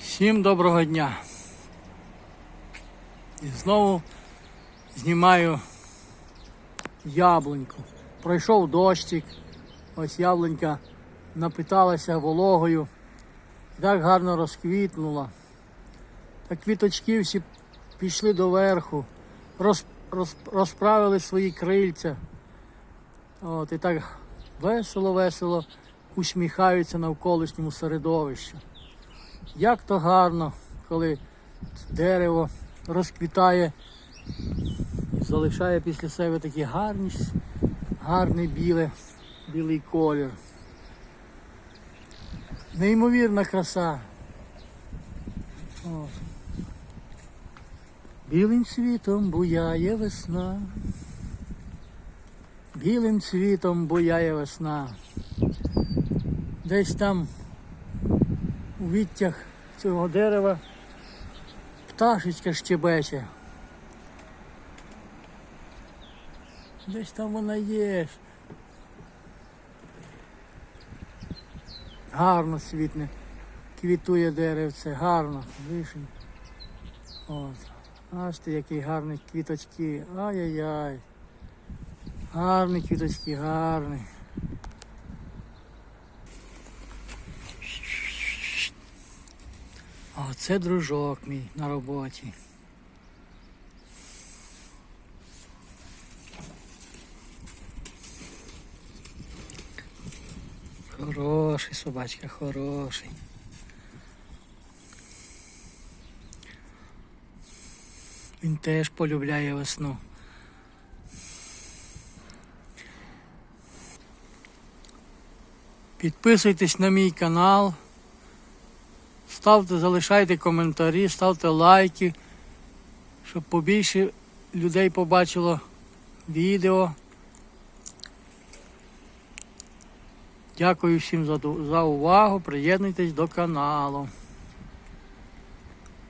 Всім доброго дня. І знову знімаю яблуньку. Пройшов дощик, ось яблунька напиталася вологою, так гарно розквітнула. Так квіточки всі пішли доверху, роз, роз, розправили свої крильця. От, і так весело-весело усміхаються навколишньому середовищу. Як то гарно, коли дерево розквітає і залишає після себе такий гарний, гарний біле, білий колір. Неймовірна краса. От. Білим світом буяє весна. Білим світом буяє весна. Десь там у відтях цього дерева пташечка щебече. Десь там вона є. Гарно світне, квітує деревце, гарно, вишень. От. Ти які гарні квіточки. Ай-яй-яй. Гарні квіточки, гарні. А це дружок мій на роботі. Хороший собачка, хороший. Він теж полюбляє весну. Підписуйтесь на мій канал. Ставте, залишайте коментарі, ставте лайки, щоб побільше людей побачило відео. Дякую всім за, увагу. Приєднуйтесь до каналу.